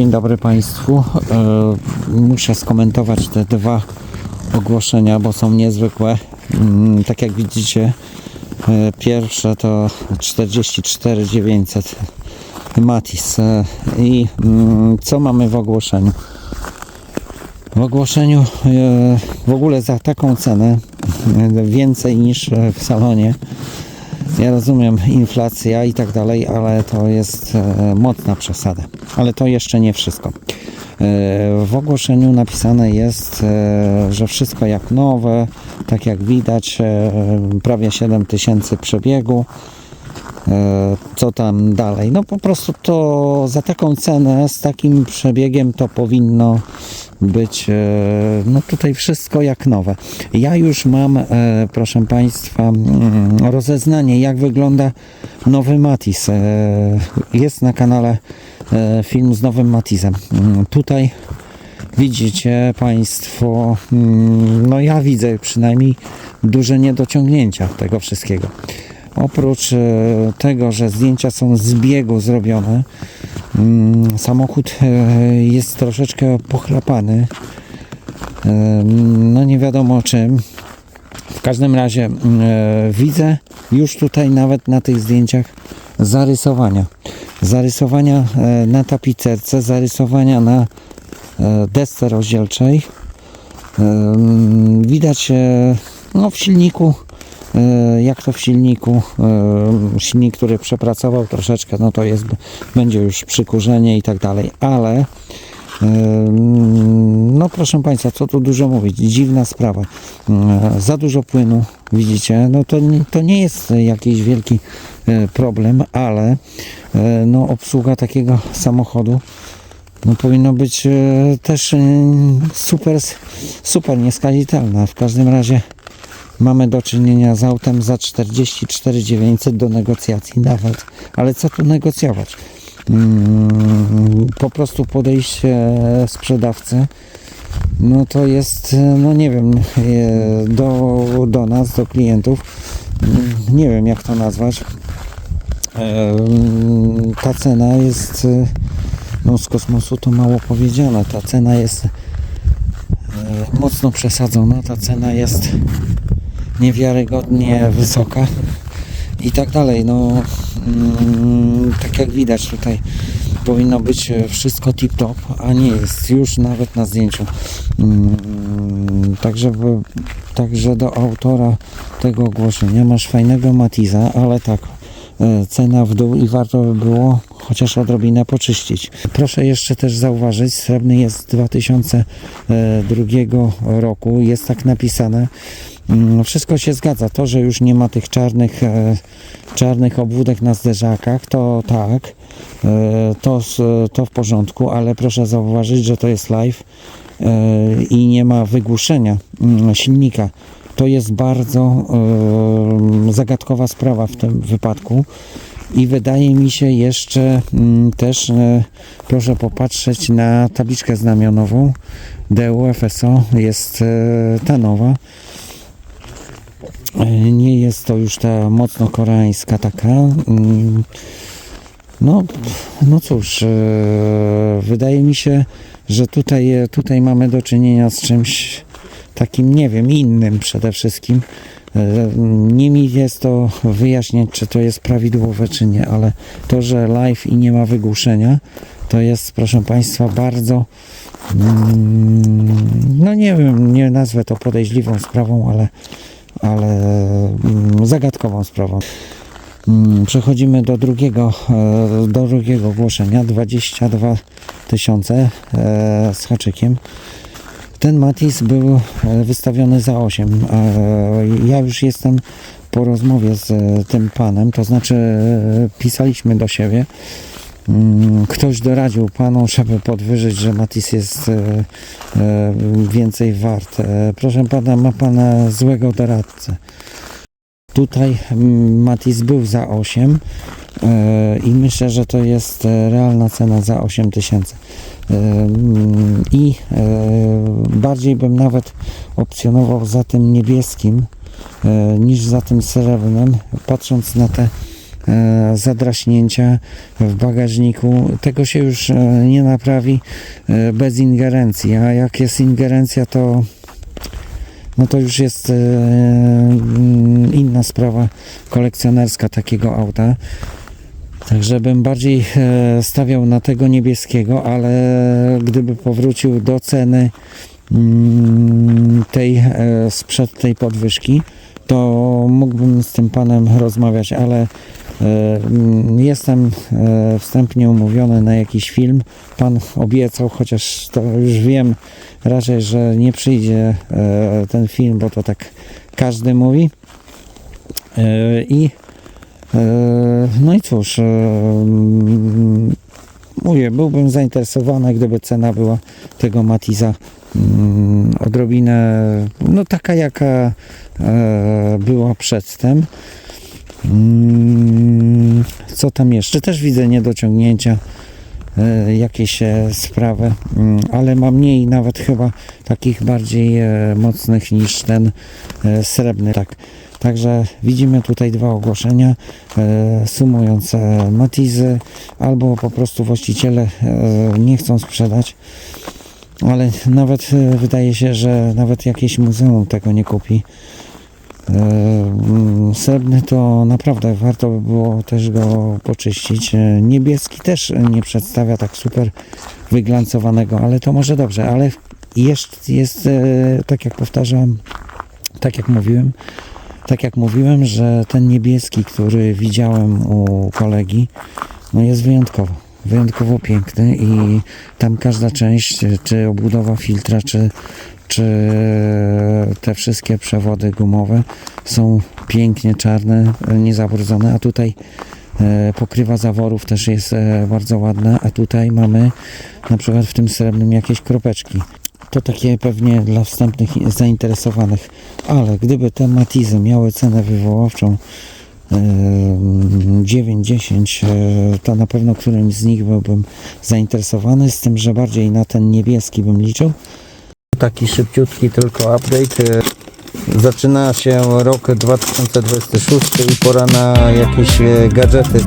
Dzień dobry Państwu. E, Muszę skomentować te dwa ogłoszenia, bo są niezwykłe. Mm, Tak jak widzicie, e, pierwsze to 44 900 Matis. E, I mm, co mamy w ogłoszeniu? W ogłoszeniu w ogóle za taką cenę więcej niż w salonie. Ja rozumiem inflacja i tak dalej, ale to jest e, mocna przesada. Ale to jeszcze nie wszystko. E, w ogłoszeniu napisane jest, e, że wszystko jak nowe, tak jak widać, prawie 7000 przebiegu. E, co tam dalej? No po prostu to za taką cenę, z takim przebiegiem to powinno być e, no tutaj wszystko jak nowe. Ja już mam, e, proszę Państwa, mm, rozeznanie jak wygląda nowy Matis. E, Jest na kanale film z nowym Matizem. Mm, Tutaj widzicie Państwo, mm, no ja widzę przynajmniej duże niedociągnięcia tego wszystkiego. Oprócz tego, że zdjęcia są z biegu zrobione, samochód e, jest troszeczkę pochlapany. E, No nie wiadomo czym. W każdym razie mm, e, widzę już tutaj nawet na tych zdjęciach zarysowania. Zarysowania na tapicerce, zarysowania na desce rozdzielczej. Mm, Widać no, w silniku, jak to w silniku, e, silnik, który przepracował troszeczkę, no to jest, będzie już przykurzenie i tak dalej, ale Ym, No proszę Państwa, co tu dużo mówić, dziwna sprawa. Za dużo płynu, widzicie, no to, to nie jest jakiś wielki e, problem, ale e, no, obsługa takiego samochodu no, powinno być e, też e, super, super nieskazitelna. W każdym razie mamy do czynienia z autem za 44 900 do negocjacji. Nawet, ale co tu negocjować? Mm, po prostu podejście sprzedawcy no to jest, no nie wiem, e, do, do nas, do klientów, mm, nie wiem jak to nazwać. E, Ta cena jest, e, no z kosmosu to mało powiedziane, ta cena jest mocno przesadzona, ta cena jest niewiarygodnie wysoka i tak dalej. No, mm, tak jak widać tutaj powinno być e, wszystko tip top, a nie jest już nawet na zdjęciu. Mm, także, także do autora tego ogłoszenia masz fajnego Matiza, ale tak. e, Cena w dół i warto by było chociaż odrobinę poczyścić. Proszę jeszcze też zauważyć, srebrny jest z 2002 roku, jest tak napisane. Mm, Wszystko się zgadza. To, że już nie ma tych czarnych, e, czarnych obwódek na zderzakach, to tak, e, to, to w porządku, ale proszę zauważyć, że to jest live e, i nie ma wygłuszenia mm, silnika. To jest bardzo zagadkowa sprawa w tym wypadku. I wydaje mi się jeszcze mm, też, proszę popatrzeć na tabliczkę znamionową DUFSO, jest ta nowa. E, Nie jest to już ta mocno koreańska taka. mm, No, no cóż, e, wydaje mi się, że tutaj, e, tutaj mamy do czynienia z czymś takim, nie wiem, innym przede wszystkim. Nie mi jest to wyjaśnić, czy to jest prawidłowe, czy nie, ale to, że live i nie ma wygłuszenia, to jest, proszę Państwa, bardzo, mm, no nie wiem, nie nazwę to podejrzliwą sprawą, ale, ale mm, zagadkową sprawą. Mm, Przechodzimy do drugiego, e, do drugiego ogłoszenia. 22 tysiące e, z haczykiem. Ten Matis był e, wystawiony za 8. E, Ja już jestem po rozmowie z tym panem, to znaczy pisaliśmy do siebie. Mm, Ktoś doradził panu, żeby podwyżyć, że Matis jest e, e, więcej wart. E, Proszę pana, ma pana złego doradcę. Tutaj mm, Matis był za 8 e, i myślę, że to jest realna cena za 8 tysięcy. Mm, I bardziej bym nawet opcjonował za tym niebieskim niż za tym srebrnym, patrząc na te zadraśnięcia w bagażniku. Tego się już e, nie naprawi e, bez ingerencji, a jak jest ingerencja, to no to już jest e, mm, inna sprawa kolekcjonerska takiego auta. Także bym bardziej e, stawiał na tego niebieskiego, ale gdyby powrócił do ceny mm, tej e, sprzed tej podwyżki, to mógłbym z tym panem rozmawiać, ale e, jestem e, wstępnie umówiony na jakiś film. Pan obiecał, chociaż to już wiem raczej, że nie przyjdzie e, ten film, bo to tak każdy mówi. E, I E, No i cóż, e, mm, mówię, byłbym zainteresowany, gdyby cena była tego Matiza mm, odrobinę, no taka jaka e, była przedtem. Co tam jeszcze? Też widzę niedociągnięcia, e, jakieś e, sprawy, mm, ale ma mniej nawet chyba takich bardziej e, mocnych niż ten srebrny. Tak. Także widzimy tutaj dwa ogłoszenia sumujące Matizy albo po prostu właściciele nie chcą sprzedać. Ale nawet wydaje się, że nawet jakieś muzeum tego nie kupi. E, Srebrny to naprawdę warto by było też go poczyścić. E, Niebieski też nie przedstawia tak super wyglancowanego, ale to może dobrze, ale jest, jest e, tak jak powtarzam, tak jak mówiłem, tak jak mówiłem, że ten niebieski, który widziałem u kolegi, no jest wyjątkowo, wyjątkowo piękny i tam każda część, czy obudowa filtra, czy, czy te wszystkie przewody gumowe są pięknie czarne, niezabrudzone, a tutaj e, pokrywa zaworów też jest e, bardzo ładna, a tutaj mamy na przykład w tym srebrnym jakieś kropeczki. To takie pewnie dla wstępnych zainteresowanych, ale gdyby te matizy miały cenę wywoławczą e, 9-10, e, to na pewno którymś z nich byłbym zainteresowany, z tym, że bardziej na ten niebieski bym liczył. Taki szybciutki tylko update. e, Zaczyna się rok 2026 i pora na jakieś e, gadżety.